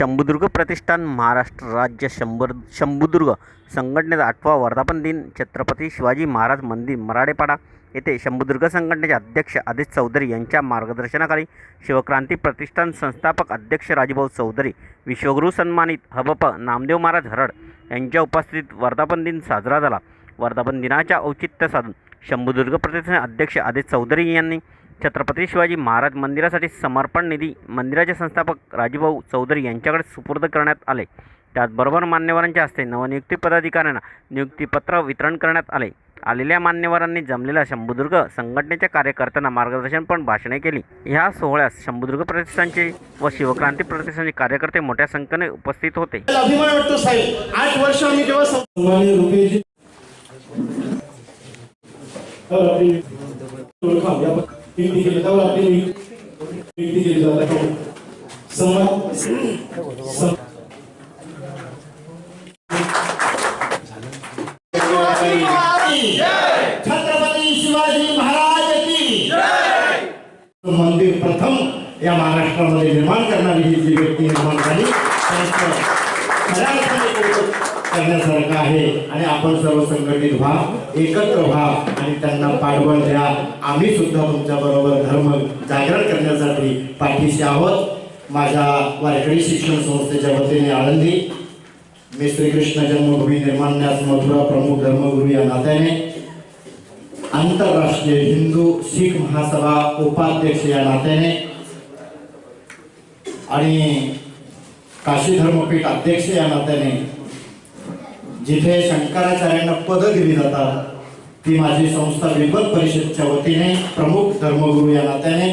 शंभुदुर्ग प्रतिष्ठान महाराष्ट्र राज्य शंभर शंभुदुर्ग संघटनेचा आठवा वर्धापन दिन छत्रपती शिवाजी महाराज मंदिर मराडेपाडा येथे शंभुदुर्ग संघटनेचे अध्यक्ष आदिश चौधरी यांच्या मार्गदर्शनाखाली शिवक्रांती प्रतिष्ठान संस्थापक अध्यक्ष राजभाऊ चौधरी विश्वगुरू सन्मानित हबप नामदेव महाराज हरड यांच्या उपस्थितीत वर्धापन दिन साजरा झाला. वर्धापन दिनाच्या औचित्य साधून शंभुदुर्ग प्रतिष्ठान अध्यक्ष आदिश चौधरी यांनी छत्रपती शिवाजी महाराज मंदिरासाठी समर्पण निधी मंदिराचे संस्थापक राजूभाऊ चौधरी यांच्याकडे सुपूर्द करण्यात आले. त्याचबरोबर मान्यवरांच्या हस्ते नवनियुक्ती पदाधिकाऱ्यांना नियुक्तीपत्र वितरण करण्यात आले. आलेल्या मान्यवरांनी जमलेल्या शंभुदुर्ग संघटनेच्या कार्यकर्त्यांना मार्गदर्शन पण भाषणे केली. ह्या सोहळ्यास शंभुदुर्ग प्रतिष्ठानचे व शिवक्रांती प्रतिष्ठानचे कार्यकर्ते मोठ्या संख्येने उपस्थित होते. अभिमान वाटतो साहेब. आठ वर्ष आम्ही तेव्हा सं- सन्माननीय रुपेशजी केली जात आहे संवाद छत्रपती शिवाजी महाराज की मंदिर प्रथम या महाराष्ट्रामध्ये निर्माण करणारी ही जी व्यक्ती निर्माण झाली त्यांचं खऱ्या अर्थाने कौतुक करण्यासारखं आहे आणि आपण सर्व संघटित व्हा एकत्र व्हा आणि त्यांना पाठबळ द्या आम्ही सुद्धा तुमच्या बरोबर धर्म जागरण करण्यासाठी पाठीशी आहोत माझ्या वारकरी शिक्षण संस्थेच्या वतीने आळंदी मी श्रीकृष्ण जन्मभूमी निर्माण्यास मथुरा प्रमुख धर्मगुरू या नात्याने आंतरराष्ट्रीय हिंदू शीख महासभा उपाध्यक्ष या नात्याने आणि काशी धर्मपीठ अध्यक्ष या नात्याने जिथे शंकराचार्यांना पदं दिली जातात ती माझी संस्था विद्वत परिषदच्या वतीने प्रमुख धर्मगुरू या नात्याने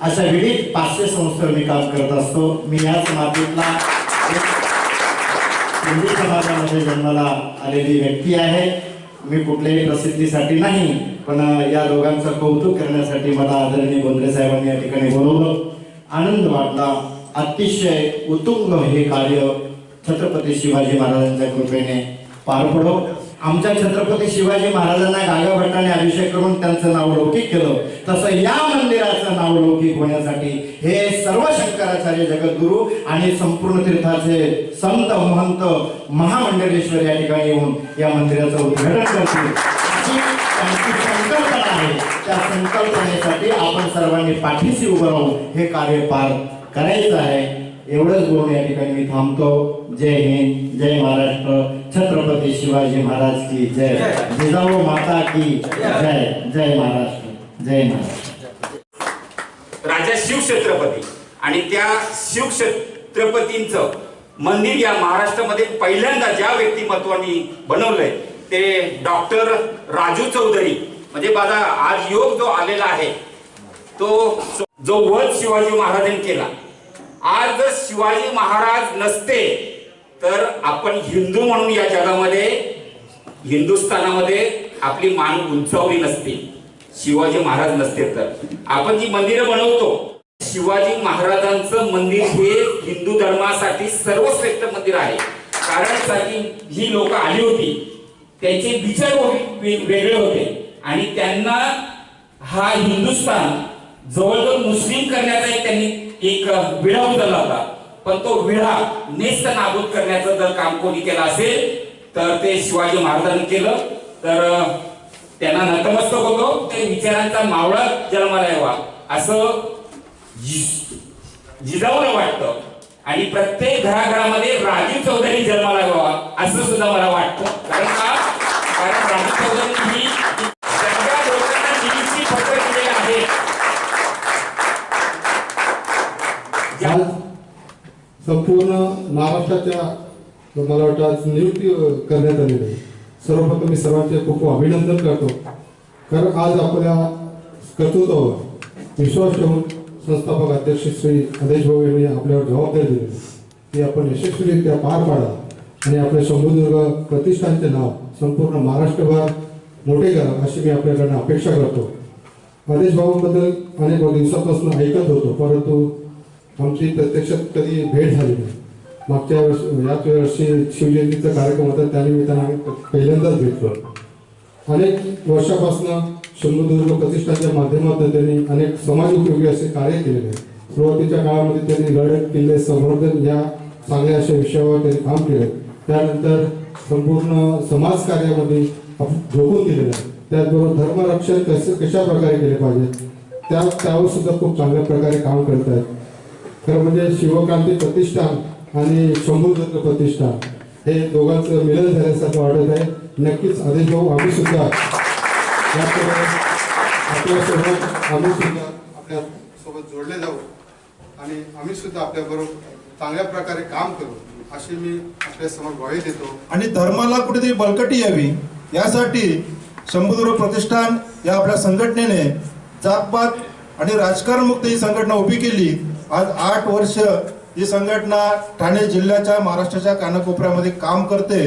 अशा विविध पाचशे संस्थेवर मी काम करत असतो. मी याच मातीतला हिंदू समाजामध्ये जन्माला आलेली व्यक्ती आहे. मी कुठल्याही प्रसिद्धीसाठी नाही पण या दोघांचं कौतुक करण्यासाठी मला आदरणीय बोंद्रे साहेबांनी या ठिकाणी बोलवलं. आनंद वाटला. अतिशय उत्तुंग हे कार्य छत्रपती शिवाजी महाराजांच्या कृपेने पार पडो आमच्या छत्रपती शिवाजी महाराजांना गागा भट्टाने अभिषेक करून त्यांचं नाव लौकिक केलं. तसं या मंदिराचं नाव लौकिक होण्यासाठी हे सर्व शंकराचार्य जगद्गुरू आणि संपूर्ण तीर्थाचे संत महंत महामंडलेश्वर या ठिकाणी येऊन या मंदिराचं उद्घाटन करतील. त्यांची संकल्पना आहे. त्या संकल्पनेसाठी आपण सर्वांनी पाठीशी उभं राहून हे कार्य पार करायचं आहे. एवढंच बोलून या ठिकाणी मी थांबतो. जय हिंद जय महाराष्ट्र. छत्रपती शिवाजी महाराज की जय. जिजाऊ माता की जय. जय महाराष्ट्र. जय महाराष्ट्र. राजा शिवछत्रपती आणि त्या शिवछत्रपतींचं मंदिर या महाराष्ट्रामध्ये पहिल्यांदा ज्या व्यक्तिमत्वानी बनवलंय ते डॉक्टर राजू चौधरी. म्हणजे माझा आज योग जो आलेला आहे तो जो वध शिवाजी महाराजांनी केला. आज जर शिवाजी महाराज नसते तर आपण हिंदू म्हणून या जगामध्ये हिंदुस्थानामध्ये आपली मान उंचावली नसती. शिवाजी महाराज नसते तर. आपण जी मंदिरं बनवतो शिवाजी महाराजांचं मंदिर हे हिंदू धर्मासाठी सर्वश्रेष्ठ मंदिर आहे. कारण साठी ही लोक आली होती त्यांचे विचार वेगळे होते. आणि त्यांना हा हिंदुस्थान जवळजवळ मुस्लिम करण्याचा एक त्यांनी एक विळा उचलला होता. पण तो विळा नेस्त नाबूद करण्याचं जर काम कोणी केलं असेल तर ते शिवाजी महाराजांनी केलं. तर त्यांना नतमस्तक होतो. ते विचारांचा मावळा जन्माला यावा. असं जि- जिजाऊला वाटतं. आणि प्रत्येक घराघरामध्ये राजीव चौधरी जन्माला यावा असं सुद्धा मला वाटतं. कारण का? कारण राजीव चौधरी ही सगळ्या लोकांना नियुक्ती पत्र दिलेलं आहे आज संपूर्ण महाराष्ट्राच्या मला वाटतं आज नियुक्ती करण्यात आलेली आहे. सर्वप्रथम मी सर्वांचे खूप खूप अभिनंदन करतो. कारण आज आपल्या कर्तृत्वावर विश्वास ठेवून संस्थापक अध्यक्ष श्री आदेश भाऊ यांनी आपल्यावर जबाबदारी दिली. ती आपण यशस्वीरित्या पार पाडा आणि आपल्या शंभुदुर्ग प्रतिष्ठानचे नाव संपूर्ण महाराष्ट्रभर मोठे करा अशी मी आपल्याकडनं अपेक्षा करतो. आदेश भाऊंबद्दल अनेक दिवसापासून ऐकत होतो परंतु आमची प्रत्यक्षात कधी भेट झाली नाही. मागच्या वर्षी याच वर्षी शिवजयंतीचा कार्यक्रम होता त्यानिमित्तानं आम्ही पहिल्यांदाच भेटलो. अनेक वर्षापासून शंभुदुर्ग प्रतिष्ठानच्या माध्यमातून त्यांनी अनेक समाज उपयोगी असे कार्य केलेले. आहे सुरुवातीच्या काळामध्ये त्यांनी गड किल्ले संवर्धन या चांगल्या अशा विषयावर त्यांनी काम केलं. त्यानंतर संपूर्ण समाज कार्यामध्ये झोकून दिलेलं. आहे त्याचबरोबर धर्मरक्षण कसं कशा प्रकारे केले पाहिजे? त्या त्यावर सुद्धा खूप चांगल्या प्रकारे काम करत आहेत. खरं म्हणजे शिवकांती प्रतिष्ठान आणि शंभूदत्त प्रतिष्ठान हे दोघांचं मिलन झाल्यासारखं वाटत आहे. नक्कीच आदेश भाऊ आम्ही सुद्धा आपल्यासोबत आम्ही सुद्धा आपल्यासोबत जोडले जाऊ आणि आम्ही सुद्धा आपल्याबरोबर चांगल्या प्रकारे काम करू अशी मी आपल्यासमोर ग्वाही देतो. आणि धर्माला कुठेतरी बळकटी यावी यासाठी शंभूदुर्ग प्रतिष्ठान या आपल्या संघटनेने जातपात आणि राजकारण मुक्त ही संघटना उभी केली. आज आठ वर्ष ही संघटना ठाणे जिल्ह्याच्या महाराष्ट्राच्या कानाकोपऱ्यामध्ये काम करते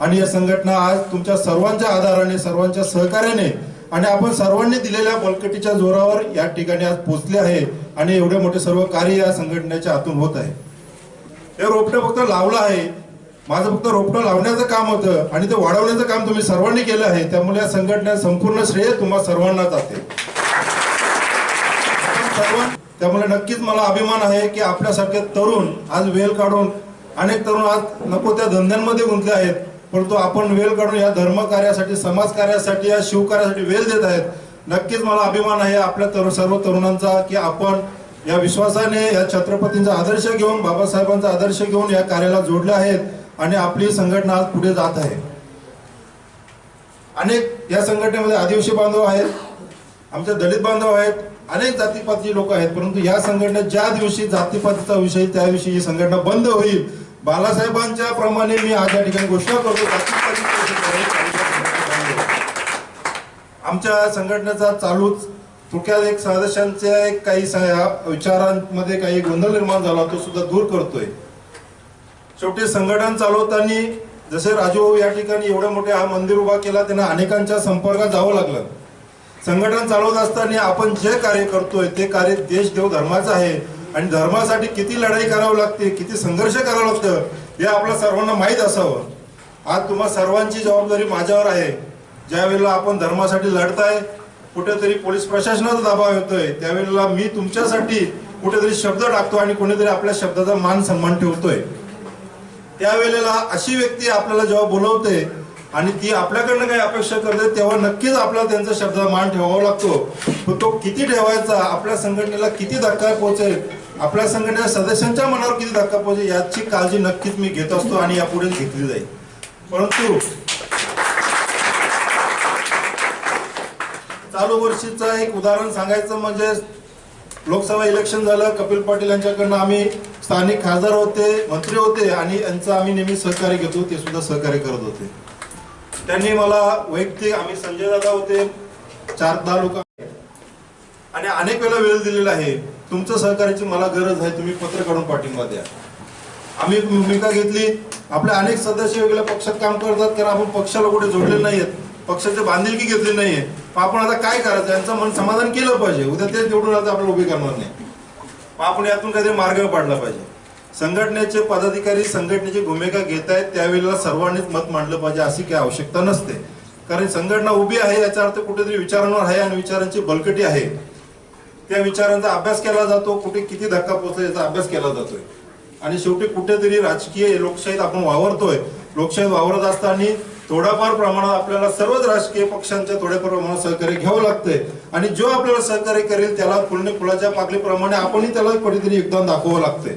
आणि या संघटना आज तुमच्या सर्वांच्या आधाराने सर्वांच्या सहकार्याने आणि आपण सर्वांनी दिलेल्या बळकटीच्या जोरावर या ठिकाणी आज पोहोचले आहे आणि एवढे मोठे सर्व कार्य या संघटनेच्या हातून होत आहे. हे रोपटं फक्त लावलं आहे. माझं फक्त रोपटं लावण्याचं काम होतं आणि ते वाढवण्याचं काम तुम्ही सर्वांनी केलं आहे. त्यामुळे या संघटनेत संपूर्ण श्रेय तुम्हाला सर्वांना जाते सर्वां त्यामुळे नक्कीच मला अभिमान आहे की आपल्यासारखे तरुण आज वेळ काढून अनेक तरुण आज नको त्या धंद्यांमध्ये गुंतले आहेत परंतु आपण वेळ काढून या धर्मकार्यासाठी समाजकार्यासाठी समाज कार्यासाठी या शिवकार्यासाठी वेळ देत आहेत. नक्कीच मला अभिमान आहे आपल्या तरुण सर्व तरुणांचा की आपण या विश्वासाने या छत्रपतींचा आदर्श घेऊन बाबासाहेबांचा आदर्श घेऊन या कार्याला जोडले आहेत आणि आपली संघटना आज पुढे जात आहे. अनेक या संघटनेमध्ये आदिवासी बांधव आहेत आमचे दलित बांधव आहेत अनेक जातीपातीचे लोक आहेत परंतु या संघटनेत ज्या दिवशी जातीपातीचा विषय त्याविषयी ही संघटना बंद होईल. बालासाहेबांच्या प्रमाणे मी आज या ठिकाणी घोषणा करतो आमच्या संघटनेचा चालूच थोडक्यात एक सदस्यांच्या एक काही विचारांमध्ये काही गोंधळ निर्माण झाला तो सुद्धा दूर करतोय. शेवटी संघटन चालवताना जसे राजू या ठिकाणी एवढं मोठे हा मंदिर उभा केला त्यांना अनेकांच्या संपर्कात जावं लागलं. संघटन चालवत असताना आपण जे कार्य करतोय ते कार्य देश देव धर्माचं आहे. आणि धर्मासाठी किती लढाई करावं लागते किती संघर्ष करावं लागतं हे आपल्या सर्वांना माहीत असावं. आज तुम्हा सर्वांची जबाबदारी माझ्यावर आहे. ज्यावेळेला आपण धर्मासाठी लढताय कुठेतरी पोलीस प्रशासनाचा दबाव येतोय. त्यावेळेला मी तुमच्यासाठी कुठेतरी शब्द टाकतो आणि कोणीतरी आपल्या शब्दाचा मान सन्मान ठेवतोय. त्यावेळेला अशी व्यक्ती आपल्याला जेव्हा बोलवते आणि ती आपल्याकडनं काही अपेक्षा करते तेव्हा नक्कीच आपल्याला त्यांचा शब्द मान ठेवावा लागतो. तो किती ठेवायचा आपल्या संघटनेला किती धक्का पोहोचेल आपल्या संघटनेच्या सदस्यांच्या मनावर किती धक्का पोहोचेल याची काळजी नक्कीच मी घेत असतो आणि यापुढे घेतली जाईल. परंतु चालू वर्षीचं एक उदाहरण सांगायचं म्हणजे लोकसभा इलेक्शन झालं कपिल पाटील यांच्याकडनं आम्ही स्थानिक खासदार होते मंत्री होते आणि यांचं आम्ही नेहमी सहकार्य घेतो ते सुद्धा सहकार्य करत होते. त्यांनी मला वैयक्तिक आम्ही संजय दादा होते चार दहा लोक आणि अनेक वेळा वेळ दिलेला आहे. तुमचं सहकार्याची मला गरज आहे तुम्ही पत्र काढून पाठिंबा द्या. आम्ही भूमिका घेतली. आपले अनेक सदस्य वेगळ्या पक्षात काम करतात कारण आपण पक्षाला कुठे जोडले नाहीयेत. पक्षाची बांधिलकी घेतली नाहीये मग आपण आता काय करायचं? यांचं मन समाधान केलं पाहिजे. उद्या ते निवडून आता आपल्याला उभी करणार नाही. मग आपण यातून काहीतरी मार्ग पाडला पाहिजे. संघटनेचे पदाधिकारी संघटनेची भूमिका घेत आहेत त्यावेळेला सर्वांनीच मत मांडलं पाहिजे अशी काही आवश्यकता नसते. कारण संघटना उभी आहे याचा अर्थ कुठेतरी विचारांवर आहे आणि विचारांची बलकटी आहे. त्या विचारांचा अभ्यास केला जातो कुठे किती धक्का पोहोचला याचा अभ्यास केला जातोय. आणि शेवटी कुठेतरी राजकीय लोकशाहीत आपण वावरतोय. लोकशाहीत वावरत असताना थोड्याफार प्रमाणात आपल्याला सर्वच राजकीय पक्षांच्या थोड्याफार प्रमाणात सहकार्य घ्यावं लागतंय. आणि जो आपल्याला सहकार्य करेल त्याला फुलणे फुलाच्या पाकलीप्रमाणे आपणही त्याला कुठेतरी योगदान दाखवावं लागतंय.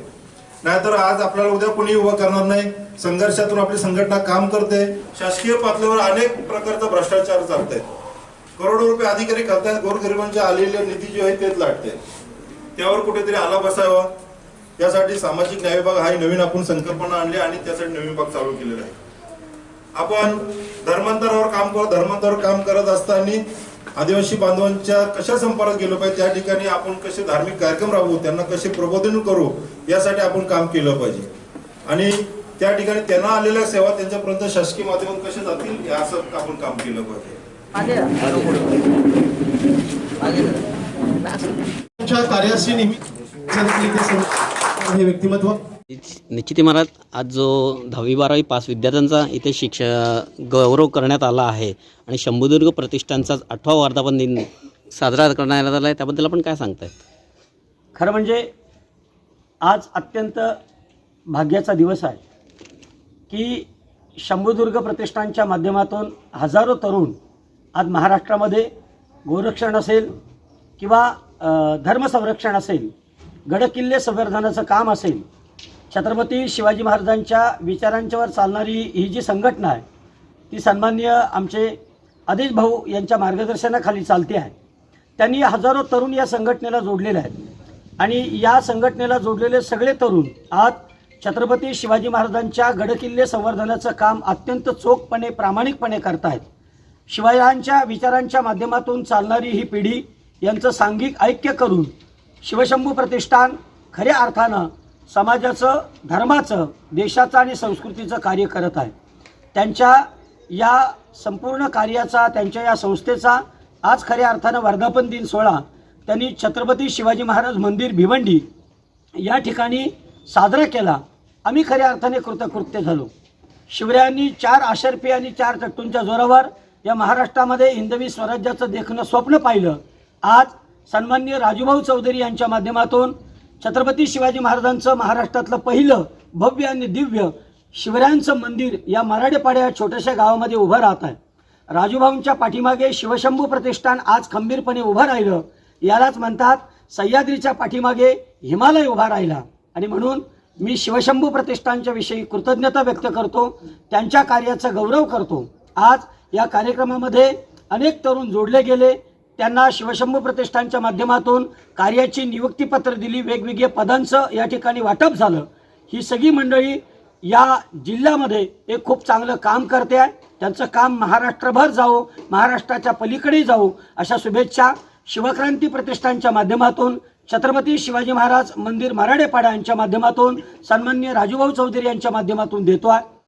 नाहीतर आज आपल्याला उद्या कोणी उभं करणार नाही. संघर्षातून आपली संघटना काम करते. शासकीय पातळीवर अनेक प्रकारचा भ्रष्टाचार चालत करोडो रुपये अधिकारी करतायत. गोरगरिबांच्या आलेले निधी जे आहे तेच लाटते त्यावर कुठेतरी आला बसावा. यासाठी सामाजिक न्याय विभाग हा नवीन आपण संकल्पना आणली आणि त्यासाठी नवीन विभाग चालू केलेला आहे. आपण धर्मांतरावर काम करत धर्मांतरावर काम करत असताना आदिवासी बांधवांच्या कशा संपर्कात गेलो पाहिजे त्या ठिकाणी आपण कसे धार्मिक कार्यक्रम राबवू त्यांना कसे प्रबोधन करू यासाठी आपण काम केलं पाहिजे. आणि त्या ठिकाणी त्यांना आलेल्या सेवा त्यांच्यापर्यंत शासकीय माध्यमातून कशा जातील या असं आपण काम केलं पाहिजे. कार्याशी निमित्त हे व्यक्तिमत्व निश्चित महाराज आज जो दहावी बारावी पास विद्यार्थ्यांचा इथे शिक्ष गौरव करण्यात आला आहे आणि शंभुदुर्ग प्रतिष्ठानचा आठवा वर्धापन दिन साजरा करण्यात आला आहे त्याबद्दल आपण काय सांगताय खरं म्हणजे आज अत्यंत भाग्याचा दिवस आहे की शंभुदुर्ग प्रतिष्ठानच्या माध्यमातून हजारो तरुण आज महाराष्ट्रामध्ये गोरक्षण असेल किंवा धर्मसंरक्षण असेल गडकिल्ले संवर्धनाचं काम असेल छत्रपती शिवाजी महाराजांच्या विचारांच्यावर चालणारी ही जी संघटना आहे ती सन्माननीय आमचे आदेश भाऊ यांच्या मार्गदर्शनाखाली चालते आहे. त्यांनी हजारो तरुण या संघटनेला जोडलेले आहेत. आणि या संघटनेला जोडलेले सगळे तरुण आज छत्रपती शिवाजी महाराजांच्या गडकिल्ले संवर्धनाचं काम अत्यंत चोखपणे प्रामाणिकपणे करतायत. शिवरायांच्या विचारांच्या माध्यमातून चालणारी ही पिढी यांचं सांघिक ऐक्य करून शिवशंभू प्रतिष्ठान खऱ्या अर्थानं समाजाचं धर्माचं देशाचं आणि संस्कृतीचं कार्य करत आहे. त्यांच्या या संपूर्ण कार्याचा त्यांच्या या संस्थेचा आज खऱ्या अर्थानं वर्धापन दिन सोहळा त्यांनी छत्रपती शिवाजी महाराज मंदिर भिवंडी या ठिकाणी साजरा केला. आम्ही खऱ्या अर्थाने कृतकृत्य झालो. शिवरायांनी चार आशर्पे आणि चार चट्टूंच्या जोरावर या महाराष्ट्रामध्ये हिंदवी स्वराज्याचं देखणं स्वप्न पाहिलं. आज सन्माननीय राजूभाऊ चौधरी यांच्या माध्यमातून छत्रपती शिवाजी महाराजांचं महाराष्ट्रातलं पहिलं भव्य आणि दिव्य शिवरायांचं मंदिर या मराठेपाड्या या छोट्याशा गावामध्ये उभं राहत आहे. राजूभाऊंच्या पाठीमागे शिवशंभू प्रतिष्ठान आज खंबीरपणे उभं राहिलं. यालाच म्हणतात सह्याद्रीच्या पाठीमागे हिमालय उभा राहिला. आणि म्हणून मी शिवशंभू प्रतिष्ठानच्या विषयी कृतज्ञता व्यक्त करतो. त्यांच्या कार्याचा गौरव करतो. आज या कार्यक्रमामध्ये अनेक तरुण जोडले गेले. त्यांना शिवशंभू प्रतिष्ठानच्या माध्यमातून कार्याची नियुक्तीपत्र दिली वेगवेगळ्या पदांचं या ठिकाणी वाटप झालं. ही सगळी मंडळी या जिल्ह्यामध्ये एक खूप चांगलं काम करते आहे. त्यांचं काम महाराष्ट्रभर जाऊ महाराष्ट्राच्या पलीकडे जाऊ अशा शुभेच्छा शिवक्रांती प्रतिष्ठानच्या माध्यमातून छत्रपती शिवाजी महाराज मंदिर मराडेपाडा यांच्या माध्यमातून सन्मान्य राजूभाऊ चौधरी यांच्या माध्यमातून देतो आहे.